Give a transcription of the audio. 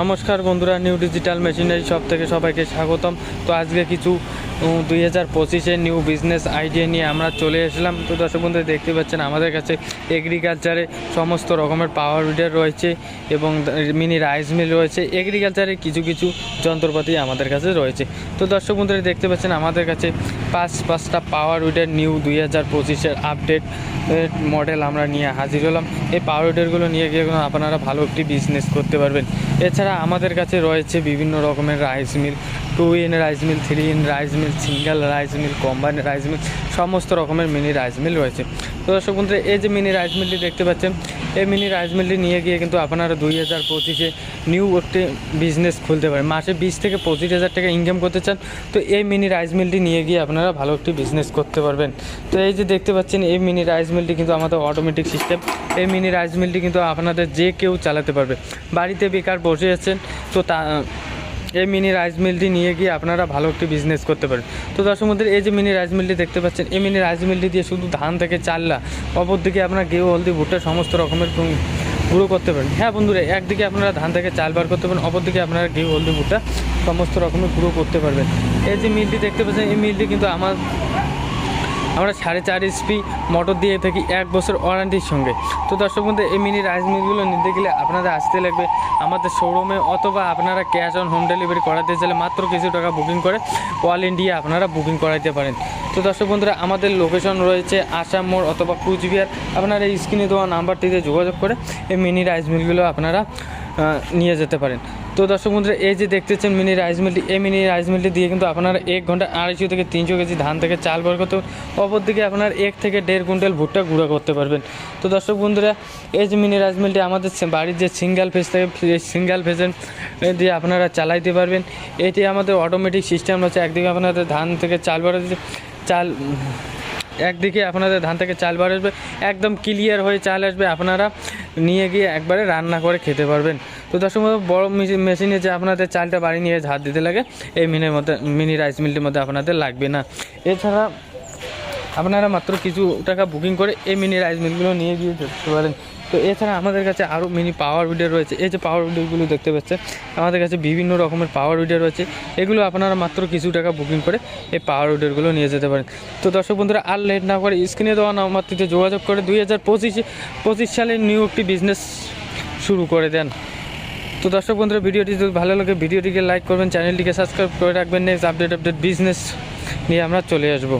নমস্কার বন্ধুরা new digital machinery সব থেকে সবাইকে স্বাগতম। তো আজকে কিছু দুই হাজার পঁচিশের নিউ বিজনেস আইডিয়া নিয়ে আমরা চলে এসলাম তো দর্শক বন্ধুরা দেখতে পাচ্ছেন, আমাদের কাছে এগ্রিকালচারে সমস্ত রকমের পাওয়ার উইডার রয়েছে এবং মিনি রাইস মিল রয়েছে। এগ্রিকালচারে কিছু কিছু যন্ত্রপাতি আমাদের কাছে রয়েছে। তো দর্শক বন্ধুরা দেখতে পাচ্ছেন, আমাদের কাছে পাঁচ, পাঁচটা পাওয়ার উইডার নিউ দুই হাজার পঁচিশের আপডেট মডেল আমরা নিয়ে হাজির হলাম। এই পাওয়ার উইডারগুলো নিয়ে গিয়ে আপনারা ভালো একটি বিজনেস করতে পারবেন। এছাড়া আমাদের কাছে রয়েছে বিভিন্ন রকমের rice mill two in rice mill, three in rice mill, single rice mill, combine rice mill, সমস্ত রকমের মিনি রাইস মিল রয়েছে। তো দর্শক বন্ধুরা, এই যে মিনি রাইস মিলটি দেখতে পাচ্ছেন, এই মিনি রাইস মিলটি নিয়ে গিয়ে কিন্তু আপনারা দুই হাজার পঁচিশে নিউ একটি বিজনেস খুলতে পারেন। মাসে বিশ থেকে পঁচিশ হাজার টাকা ইনকাম করতে চান, তো এই মিনি রাইস মিলটি নিয়ে গিয়ে আপনারা ভালো একটি বিজনেস করতে পারবেন। তো এই যে দেখতে পাচ্ছেন, এই মিনি রাইস মিলটি কিন্তু আমাদের অটোমেটিক সিস্টেম এই মিনি রাইস মিলটি কিন্তু আপনাদের যে কেউ চালাতে পারবে। বাড়িতে বেকার বসে আছেন, তো তা এই মিনি রাইস মিলটি নিয়ে গিয়ে আপনারা ভালো একটি বিজনেস করতে পারেন। তো দর্শক মধ্যে এই যে মিনি রাইস মিলটি দেখতে পাচ্ছেন, এই মিনি রাইস মিলটি দিয়ে শুধু ধান থেকে চাল্লা, অপরদিকে আপনার গেউ হলদি, ভুট্টা, সমস্ত রকমের পুরো করতে পারেন। হ্যাঁ বন্ধুরা, একদিকে আপনারা ধান থেকে চাল বার করতে পারেন, অপরদিকে আপনারা গেউ হলদি, ভুট্টা, সমস্ত রকমের পুরো করতে পারবেন। এই যে মিলটি দেখতে পাচ্ছেন, এই মিলটি কিন্তু আমার আমরা সাড়ে চার এসপি মোটর দিয়ে থাকি এক বছর ওয়ারেন্টির সঙ্গে। তো দর্শক বন্ধু, এই মিনি রাইস মিলগুলো নিতে গেলে আপনাদের আসতে লাগবে আমাদের শোরুমে অথবা আপনারা ক্যাশ অন হোম ডেলিভারি করাতে চাইলে মাত্র কিছু টাকা বুকিং করে অল ইন্ডিয়া আপনারা বুকিং করাইতে পারেন। তো দর্শক বন্ধুরা, আমাদের লোকেশন রয়েছে আসাম মোড় অথবা কুচবিহার। আপনারা এই স্ক্রিনে দেওয়া নাম্বারটিতে যোগাযোগ করে এই মিনি রাইস মিলগুলো আপনারা নিয়ে যেতে পারেন। তো দর্শক বন্ধুরা, এই যে দেখতেছেন মিনি রাইস মিলটি, এই মিনি রাইস মিলটি দিয়ে কিন্তু আপনারা এক ঘণ্টা আড়াইশো থেকে তিনশো কেজি ধান থেকে চাল বার করতে। অপরদিকে আপনার এক থেকে দেড় কুইন্টাল ভুট্টা গুঁড়ো করতে পারবেন। তো দর্শক বন্ধুরা, এই যে মিনি রাইস মিলটি আমাদের বাড়ির যে সিঙ্গেল ফেজ থাকে সিঙ্গেল ফেজের দিয়ে আপনারা চালাইতে পারবেন। এটি আমাদের অটোমেটিক সিস্টেম আছে একদিকে আপনাদের ধান থেকে চাল বার চাল একদিকে আপনাদের ধান থেকে চাল বার আসবে একদম ক্লিয়ার হয়ে চাল আসবে। আপনারা নিয়ে গিয়ে একবারে রান্না করে খেতে পারবেন। তো দর্শক বড় মেশি- মেশিনে যে আপনাদের চালটা বাড়ি নিয়ে ঝাড় দিতে লাগে, এই মিনের মধ্যে মিনি রাইস মিলটির মধ্যে আপনাদের লাগবে না। এছাড়া আপনারা মাত্র কিছু টাকা বুকিং করে এই মিনি রাইস মিলগুলো নিয়ে গিয়ে যেতে পারেন। তো এছাড়া আমাদের কাছে আরও মিনি পাওয়ার উইডার রয়েছে। এই যে পাওয়ার উইডারগুলো দেখতে পাচ্ছেন, আমাদের কাছে বিভিন্ন রকমের পাওয়ার উইডার রয়েছে। এগুলো আপনারা মাত্র কিছু টাকা বুকিং করে এই পাওয়ার উইডারগুলো নিয়ে যেতে পারেন। তো দর্শক বন্ধুরা, আর লেট না করে স্ক্রিনে দেওয়া নাম্বারটিতে যোগাযোগ করে দুই হাজার পঁচিশে, পঁচিশ সালে নিউ একটি বিজনেস শুরু করে দেন। তো দর্শক বন্ধুরা, ভিডিওটি যদি ভালো লাগে, ভিডিওটিকে লাইক করবেন চ্যানেলটিকে সাবস্ক্রাইব করে রাখবেন। নেক্সট আপডেট আপডেট বিজনেস নিয়ে আমরা চলে আসব।